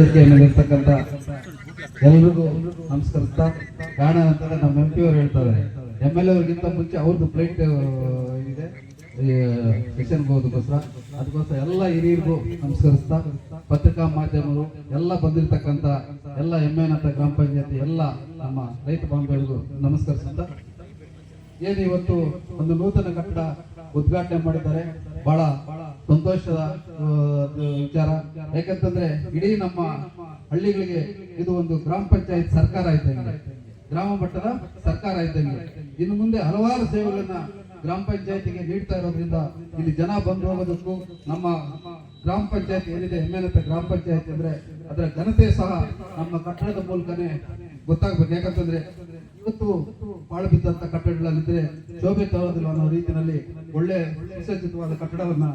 ವೇದಿಕೆಯಲ್ಲಿರ್ತಕ್ಕಂಥ ಎಲ್ರಿಗೂ ನಮಸ್ಕರಿಸ್ತಾ ಕಾರಣ ಅಂತಂದ್ರೆ ನಮ್ಮ ಎಂ ಪಿ ಅವರು ಹೇಳ್ತಾರೆ. ಎಂ ಎಲ್ ಅವ್ರಿಗಿಂತ ಮುಂಚೆ ಅವ್ರದ್ದು ಫ್ಲೈಟ್ ಇದೆ ಸೆಷನ್ ಹೋಗೋದಕ್ಕೋಸ್ಕರ ಅದಕ್ಕೋಸ್ಕರ ಎಲ್ಲ ಹಿರಿಯರಿಗೂ ನಮಸ್ಕರಿಸ್ತಾ, ಪತ್ರಿಕಾ ಮಾಧ್ಯಮರು, ಎಲ್ಲ ಬಂದಿರತಕ್ಕಂಥ ಎಲ್ಲ ಎಂ ಎನ್ ಅಂತ ಗ್ರಾಮ ಪಂಚಾಯತಿ ಎಲ್ಲ ನಮ್ಮ ರೈತ ಬಾಂಧವರಿಗೂ ನಮಸ್ಕರಿಸುತ್ತಾ ಏನು ಇವತ್ತು ಒಂದು ನೂತನ ಕಟ್ಟಡ ಉದ್ಘಾಟನೆ ಮಾಡಿದ್ದಾರೆ. ಬಹಳ ಸಂತೋಷದ ವಿಚಾರ. ಯಾಕಂತಂದ್ರೆ ಇಡೀ ನಮ್ಮ ಹಳ್ಳಿಗಳಿಗೆ ಇದು ಒಂದು ಗ್ರಾಮ ಪಂಚಾಯತ್ ಸರ್ಕಾರ ಇದ್ದಂಗೆ. ಗ್ರಾಮ ಮಟ್ಟದ ಸರ್ಕಾರ ಇದ್ದಂಗೆ. ಇನ್ನು ಮುಂದೆ ಹಲವಾರು ಸೇವೆಗಳನ್ನ ಗ್ರಾಮ ಪಂಚಾಯತಿಗೆ ನೀಡ್ತಾ ಇರೋದ್ರಿಂದ ಇಲ್ಲಿ ಜನ ಬಂದು ಹೋಗೋದಕ್ಕೂ ನಮ್ಮ ಗ್ರಾಮ ಪಂಚಾಯತ್ ಏನಿದೆ ಹೆಮ್ಮೆನತ್ತ ಗ್ರಾಮ ಪಂಚಾಯತ್ ಅಂದ್ರೆ ಅದರ ಘನತೆ ಸಹ ನಮ್ಮ ಕಟ್ಟಡದ ಮೂಲಕನೇ ಗೊತ್ತಾಗ್ಬೇಕು. ಯಾಕಂತಂದ್ರೆ ಇವತ್ತು ಪಾಳು ಬಿದ್ದಂತ ಕಟ್ಟಡಗಳಲ್ಲಿದ್ರೆ ಶೋಭೆ ತರೋದಿಲ್ಲ ಅನ್ನೋ ರೀತಿಯಲ್ಲಿ ಒಳ್ಳೆ, ಸುಸಜ್ಜಿತವಾದ ಕಟ್ಟಡವನ್ನ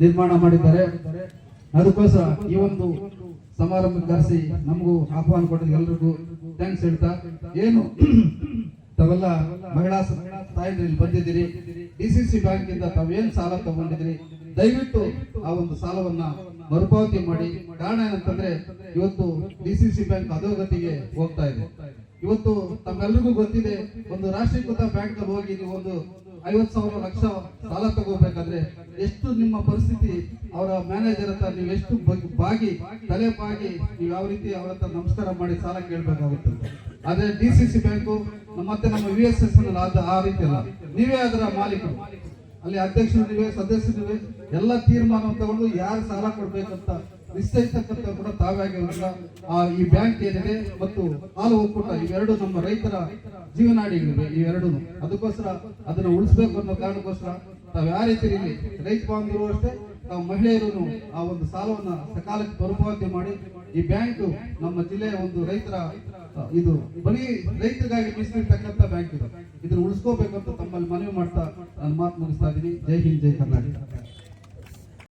ನಿರ್ಮಾಣ ಮಾಡಿದ್ದಾರೆ. ಅದಕ್ಕೋಸ್ಕರ ಈ ಒಂದು ಸಮಾರಂಭ ಕರೆಸಿ ನಮಗೂ ಆಹ್ವಾನ ಕೊಟ್ಟಿದ್ದು ಎಲ್ರಿಗೂ. ಥ್ಯಾಂಕ್ಸ್ ಹೇಳ್ತಾ. ಏನು? ತಾವೆಲ್ಲ ಮಹಿಳಾ ತಾಯಿ ಬಂದಿದ್ದೀರಿ. ಡಿ ಸಿ ಸಿ ಬ್ಯಾಂಕ್ ಇಂದ ತಾವೇನ್ ಸಾಲ ತಗೊಂಡಿದ್ರಿ ದಯವಿಟ್ಟು ಆ ಒಂದು ಸಾಲವನ್ನ ಮರುಪಾವತಿ ಮಾಡಿ. ಕಾರಣ ಏನಂತಂದ್ರೆ, ಇವತ್ತು ಡಿ ಸಿ ಸಿ ಬ್ಯಾಂಕ್ ಅಧೋಗತಿಗೆ ಹೋಗ್ತಾ ಇದೆ. ಇವತ್ತು ತಮ್ಮೆಲ್ರಿಗೂ ಗೊತ್ತಿದೆ, ಒಂದು ರಾಷ್ಟ್ರೀಕೃತ ಬ್ಯಾಂಕ್ ಹೋಗಿ ಒಂದು ಐವತ್ ಸಾವಿರ ಲಕ್ಷ ಸಾಲ ತಗೋಬೇಕಾದ್ರೆ ಎಷ್ಟು ನಿಮ್ಮ ಪರಿಸ್ಥಿತಿ? ಅವರ ಮ್ಯಾನೇಜರ್ ಹತ್ರ ನೀವು ಎಷ್ಟು ಬಗ್- ತಲೆ ಬಾಗಿ, ನೀವು ಯಾವ ರೀತಿ ಅವರ ಹತ್ರ ನಮಸ್ಕಾರ ಮಾಡಿ ಸಾಲ ಕೇಳಬೇಕಾಗುತ್ತೆ ಆದ್ರೆ ಡಿ ಸಿ ಸಿ ಬ್ಯಾಂಕು ಮತ್ತೆ ನಮ್ಮ ವಿ ಎಸ್ ಎಸ್ ಆ ರೀತಿ ಅಲ್ಲ. ನೀವೇ ಅದರ ಮಾಲೀಕರು. ಅಲ್ಲಿ ಅಧ್ಯಕ್ಷರು ನೀವೇ, ಸದಸ್ಯರು ನೀವೇ ಎಲ್ಲ ತೀರ್ಮಾನ ತಗೊಂಡು ಯಾರು ಸಾಲ ಕೊಡ್ಬೇಕಂತ ನಿಶ್ಚಯಿಸತಕ್ಕಂಥ ಕೂಡ ತಾವೇ ಆಗಿರೋದ್ರಿಂದ ಆ ಈ ಬ್ಯಾಂಕ್ ಏನಿದೆ ಮತ್ತು ಹಾಲು ಒಕ್ಕೂಟ ಇವೆರಡು ನಮ್ಮ ರೈತರ ಜೀವನಾಡಿಗಳಿವೆ ಇವೆರಡು ಅದಕ್ಕೋಸ್ಕರ ಅದನ್ನು ಉಳಿಸ್ಬೇಕು ಅನ್ನೋ ಕಾರಣಕ್ಕೋಸ್ಕರ ತಾವು ಯಾವ ರೀತಿ ಇಲ್ಲಿ ರೈತ ಬಾಂಧವರು ಅಷ್ಟೇ, ತಾವು ಮಹಿಳೆಯರು ಆ ಒಂದು ಸಾಲವನ್ನ ಸಕಾಲಕ್ಕೆ ಮರುಪಾವತಿ ಮಾಡಿ ಈ ಬ್ಯಾಂಕ್ ನಮ್ಮ ಜಿಲ್ಲೆಯ ಒಂದು ರೈತರ ಇದು ಬರೀ ರೈತರಿಗಾಗಿ ಮೀಸಲಿರ್ತಕ್ಕಂಥ ಬ್ಯಾಂಕ್ ಇದು. ಇದನ್ನು ಉಳಿಸ್ಕೋಬೇಕಂತ ತಮ್ಮಲ್ಲಿ ಮನವಿ ಮಾಡ್ತಾ ನಾನು ಮಾತು ಮುಗಿಸ್ತಾ ಇದ್ದೀನಿ. ಜೈ ಹಿಂದ್, ಜೈ ಕರ್ನಾಟಕ.